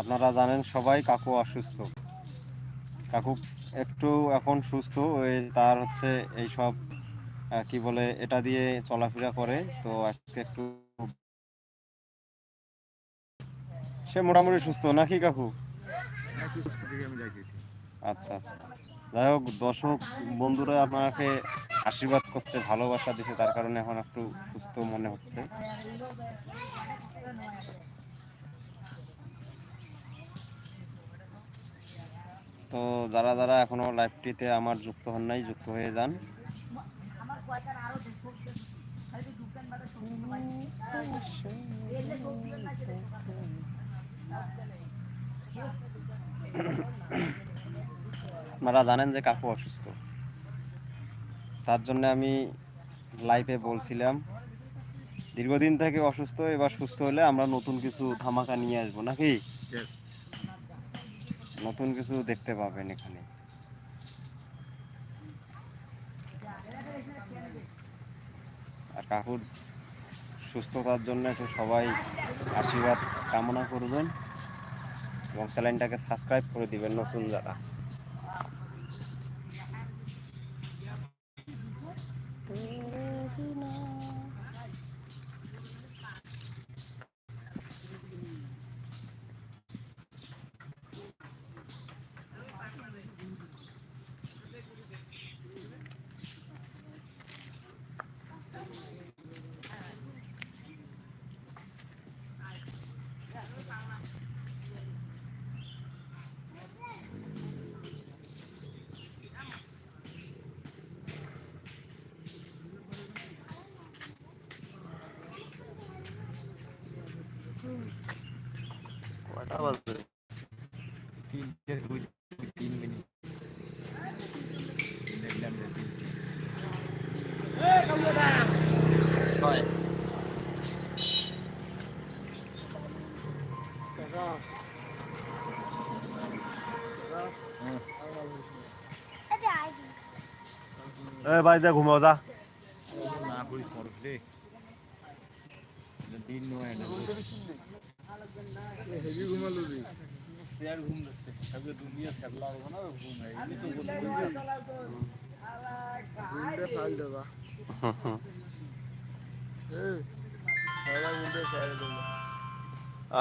আপনারা জানেন সবাই কাকু অসুস্থ। কাকু একটু এখন সুস্থ ওই তার হচ্ছে এই সব কি বলে এটা দিয়ে চলাফেরা করে। তো আজকে একটু সে মোটামুটি সুস্থ নাকি কাকু? আচ্ছা আচ্ছা। যাই হোক দর্শক বন্ধুরা আপনাকে আশীর্বাদ করছে ভালোবাসা দিচ্ছে তার কারণে এখন একটু সুস্থ মনে হচ্ছে। তো যারা যারা এখনও লাইভটিতে আমার যুক্ত হন নাই, যুক্ত হয়ে যান। আপনারা জানেন যে কাকু অসুস্থ। তার জন্য আমি লাইভে বলছিলাম, দীর্ঘদিন থেকে অসুস্থ, এবার সুস্থ হলে আমরা নতুন কিছু ধামাকা নিয়ে আসব, নাকি. নতুন কিছু দেখতে পাবেন এখানে। আর কাকুর সুস্থতার জন্য একটু সবাই আশীর্বাদ কামনা করবেন এবং চ্যানেলটাকে সাবস্ক্রাইব করে দিবেন নতুন যারা। কয়টা বাজে তিনটে দুই দুই তিন মিনিট দেখলাম যে তিনটে ছয় এ ভাই যা ঘুমাও যা না করিস মরক রে দিন নয় না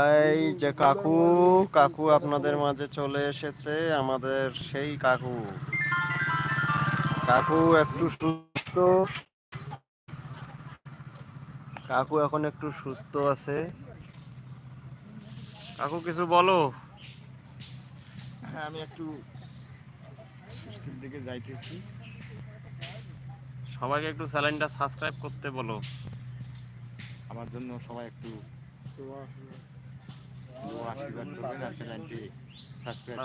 এই যে কাকু কাকু আপনাদের মাঝে চলে এসেছে, আমাদের সেই কাকু। কাকু একটু সুস্থ। কাকু এখন একটু সুস্থ আছে। কাকু কিছু বলো? হ্যাঁ আমি একটু সুস্থের দিকে যাইতেছি। সবাইকে একটু চ্যানেলটা সাবস্ক্রাইব করতে বলো। আমার জন্য সবাই একটু আশীর্বাদ করবেন আর চ্যানেলটি সাবস্ক্রাইব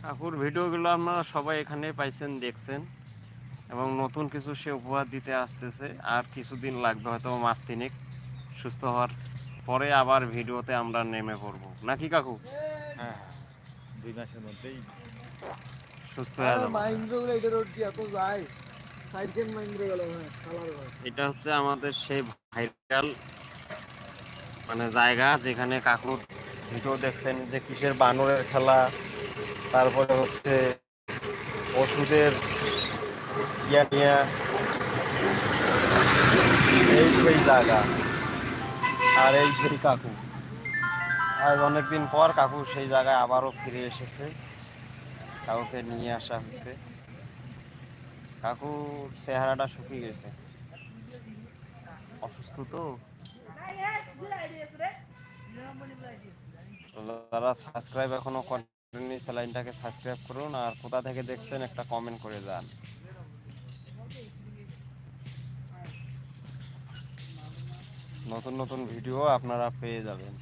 কাকুর ভিডিওগুলো আপনারা সবাই এখানে পাইছেন দেখছেন। এবং নতুন কিছু সে উপহার দিতে আসতেছে। আর কিছুদিন লাগবে হয়তো মাস তিনেক সুস্থ হওয়ার পরে আবার ভিডিওতে আমরা নেমে পড়ব। নাকি কাকু? হ্যাঁ হ্যাঁ দুই মাসের মধ্যেই সুস্থ হয়ে এটা হচ্ছে আমাদের সেই ভাইরাল মানে জায়গা যেখানে কাকুর ভিডিও দেখছেন যে কিসের বানরের খেলা তারপরে হচ্ছে ওষুধের ইয়া নিয়া এই জায়গা আর। এই সেই কাকু। আজ অনেকদিন পর কাকু সেই জায়গায় আবারও ফিরে এসেছে। কাকুকে নিয়ে আসা হয়েছে। কাকুর চেহারাটা শুকিয়ে গেছে। অসুস্থ তো? যারা সাবস্ক্রাইব এখনও করেননি চ্যানেলটাকে সাবস্ক্রাইব করুন। আর কোথা থেকে দেখছেন, একটা কমেন্ট করে যান। নতুন নতুন ভিডিও আপনারা পেয়ে যাবেন।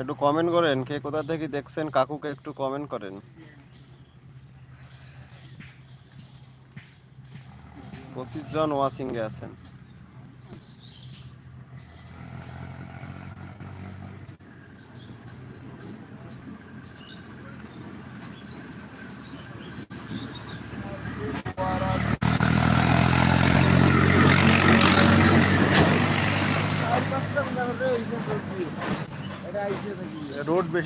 একটু কমেন্ট করেন, কে কোথা থেকে দেখছেন, কাকুকে একটু কমেন্ট করেন। পঁচিশ জন ওয়াশিংয়ে আছেন।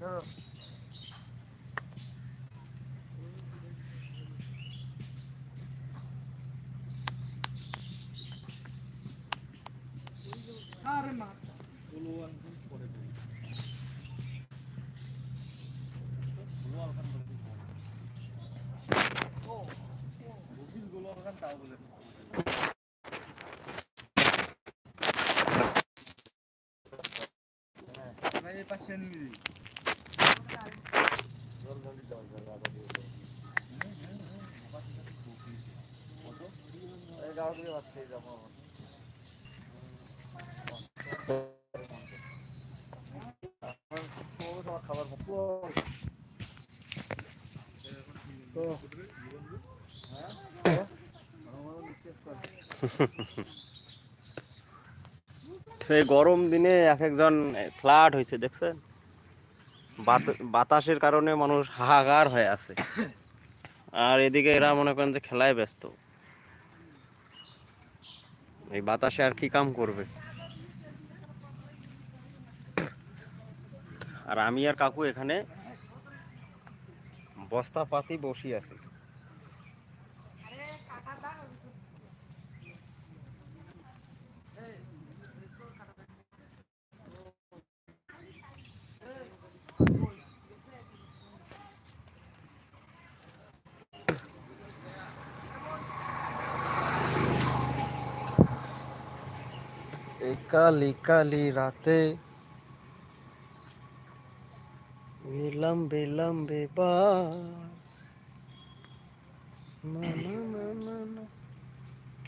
ধরো আরে মা পরে তাও বলে এই গরম দিনে এক একজন ফ্ল্যাট হয়েছে দেখছেন? বাতাসের কারণে মানুষ হাহাকার হয়ে আছে। আর এদিকে এরা মনে করেন যে খেলায় ব্যস্ত। এই বাতাসে আর কি কাম করবে? আর আমি আর কাকু এখানে বস্তা পাতি বসি আছি। কালি কালি রাতে। বিলম্বে লম্বে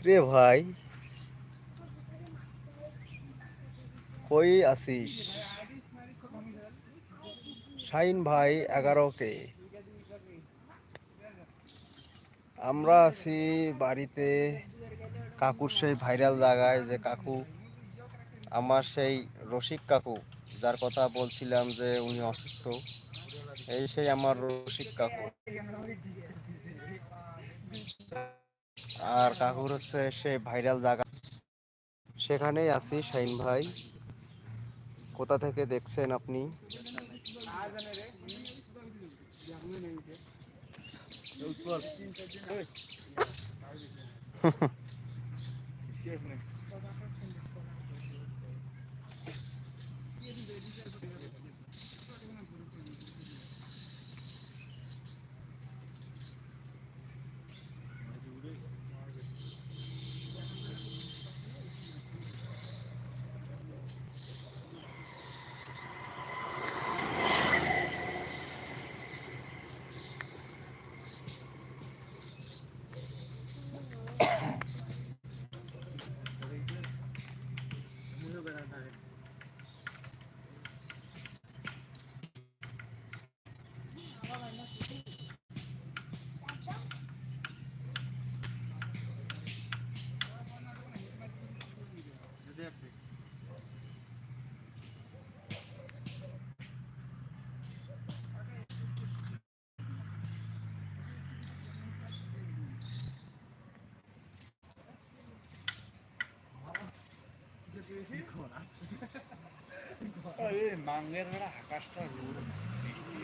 রে ভাই, কই আসিস শাইন ভাই এগারো কে আমরা আছি বাড়িতে কাকুর সেই ভাইরাল জায়গায় যে কাকু আমার সেই রসিক কাকু যার কথা বলছিলাম যে উনি অসুস্থ এই সেই আমার রসিক কাকু। আর কাকুর হচ্ছে সে ভাইরাল জায়গা সেখানেই আছি শাইন ভাই। কোথা থেকে দেখছেন আপনি? আরে মাঙ্গের বেড়া আকাশটা রোদ বৃষ্টি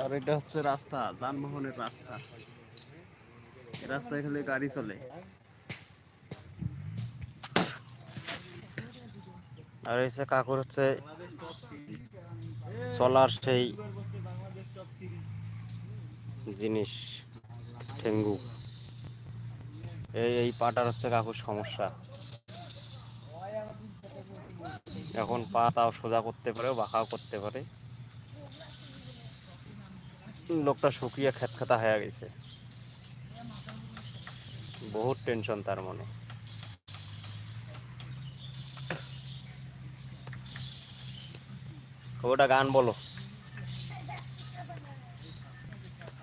আর এটা হচ্ছে রাস্তা, যানবাহনের রাস্তা। রাস্তায় খালি গাড়ি চলে। আর হচ্ছে কাকুর হচ্ছে চলার সেই জিনিস। ঠেঙ্গু। এই এই পাটার হচ্ছে কাকুর সমস্যা। এখন পা তাও সোজা করতে পারে, বাঁকাও করতে পারে। লোকটা শুকিয়ে খেতখাতা হয়ে গেছে। বহুত টেনশন তার মনে। ওটা গান বলো।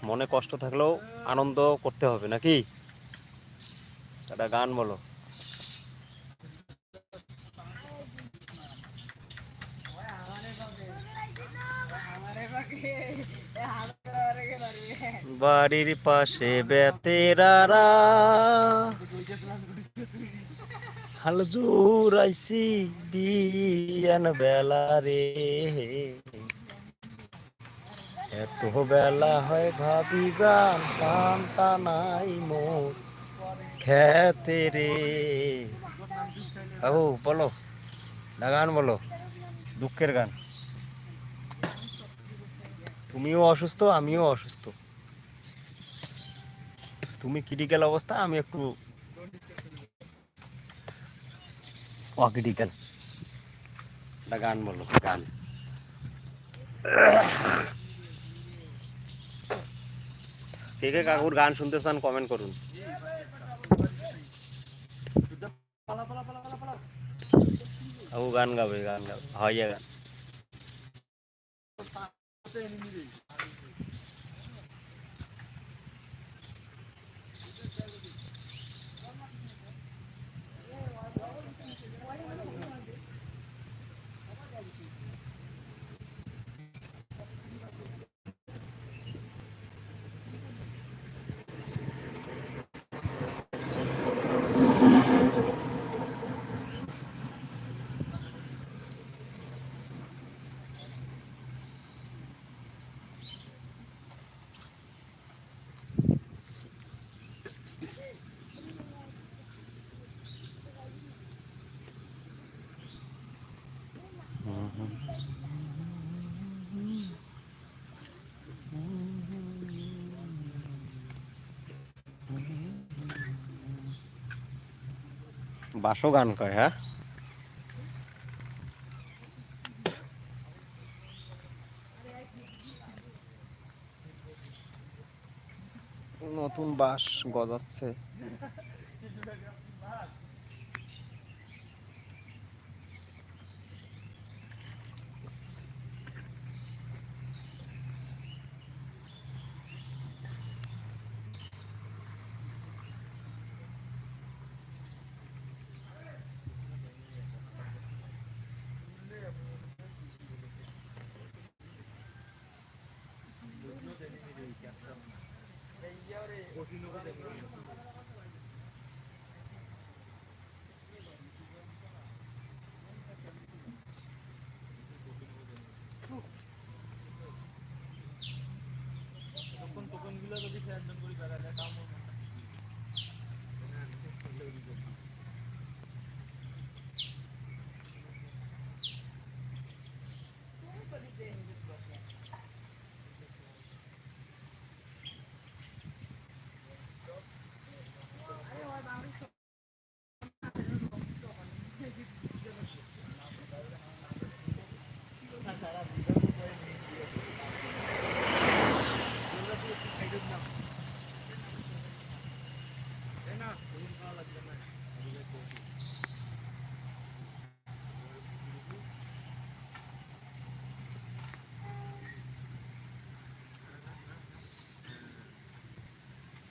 মনে কষ্ট থাকলেও আনন্দ করতে হবে, নাকি? একটা গান বলো। বাড়ির পাশে বেতেরারা হাল জোরাইছি বিয়ান বেলা রে। এত বেলা হয় ভাবি যান কান্তা নাই মোর খেতে রে। ও বলো না গান বলো, দুঃখের গান। তুমিও অসুস্থ, আমিও অসুস্থ। তুমি ক্রিটিক্যাল অবস্থা, আমি একটু অক্রিটিক্যাল একটা গান বলো, গান। কে কে কাকুর গান শুনতে চান কমেন্ট করুন। কাকু গান গাবে গান গাবে। হয় গান। বাসো গান কয় হ্যাঁ? নতুন বাস গজাচ্ছে। তখন তখনগুলা যদি একজন করে দেখা যায় কাম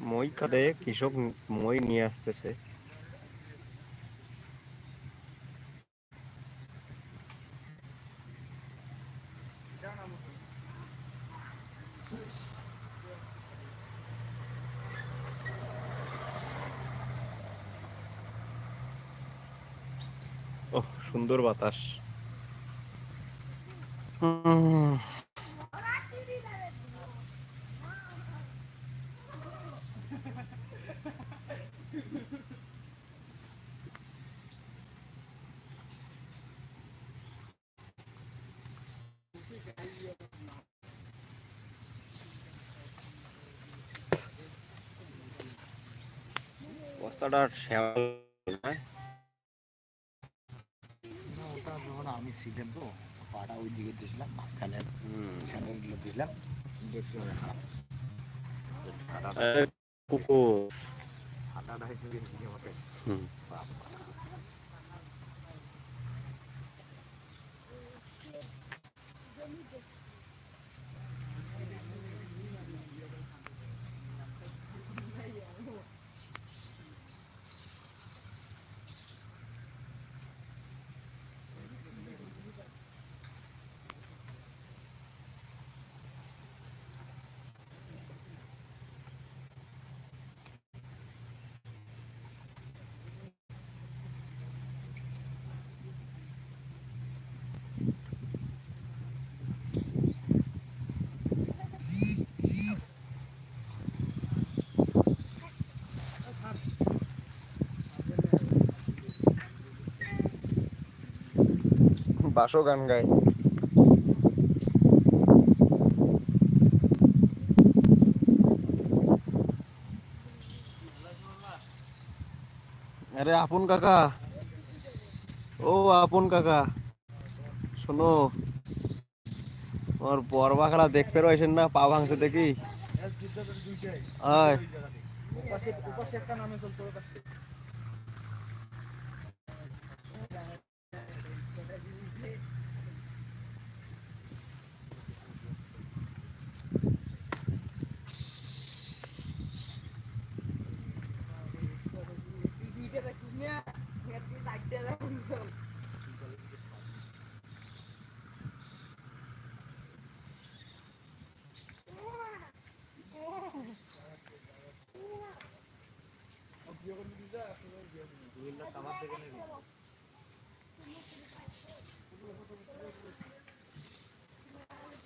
মই কাঁধে কৃষক মই নিয়ে আসতেছে। সুন্দর বাতাস। উম, রাস্তাটা শ্যাওল ওটা যখন আমি ছিলাম তো পাটা ওই দিকে দিয়েছিলাম মাঝখানে। চ্যানেলগুলো দিয়েছিলাম দেখতে হবে কুকুর ঠান্ডাটা হয়েছে আমাকে হুম। বাসও গান গায়। আরে আপন কাকা। ও আপন কাকা। শোনো, তোমার বরবা খেলা দেখতে রয়েছেন না? পা ভাঙছে দেখি। আয়।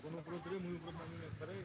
কোনো উপরে মুই উপরে নামি একবারে